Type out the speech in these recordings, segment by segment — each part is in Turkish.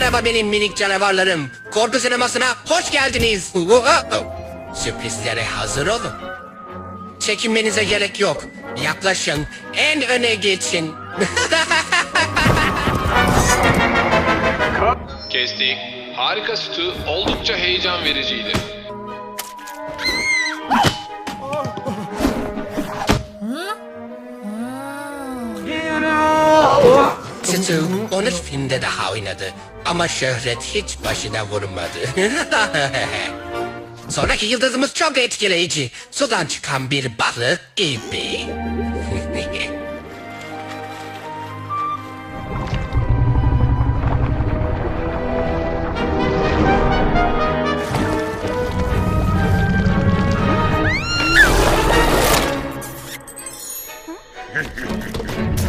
Merhaba benim minik canavarlarım. Korku sinemasına hoş geldiniz. Sürprizlere hazır olun. Çekinmenize gerek yok. Yaklaşın. En öne geçin. Kestik. Harika sütü oldukça heyecan vericiydi. Stu 13 filmde daha oynadı. Ama şöhret hiç başına vurmadı. Sonraki yıldızımız çok etkileyici. Sudan çıkan bir balık gibi.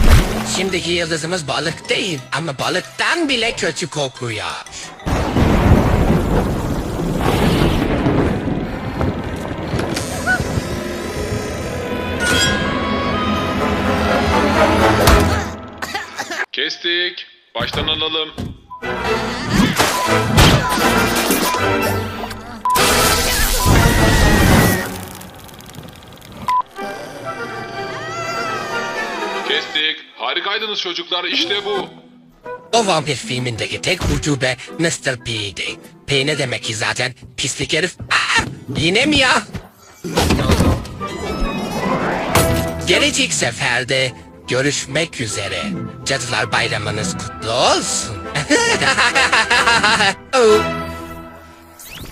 Şimdiki yıldızımız balık değil ama balıktan bile kötü kokuyor. Kestik. Baştan alalım. Kestik. Harikaydınız çocuklar işte bu. O vampir filmindeki tek ucube Mr. P'ydi. P ne demek ki zaten? Pislik herif. Aa, yine mi ya? Gelecek seferde görüşmek üzere. Cadılar bayramınız kutlu olsun. oh.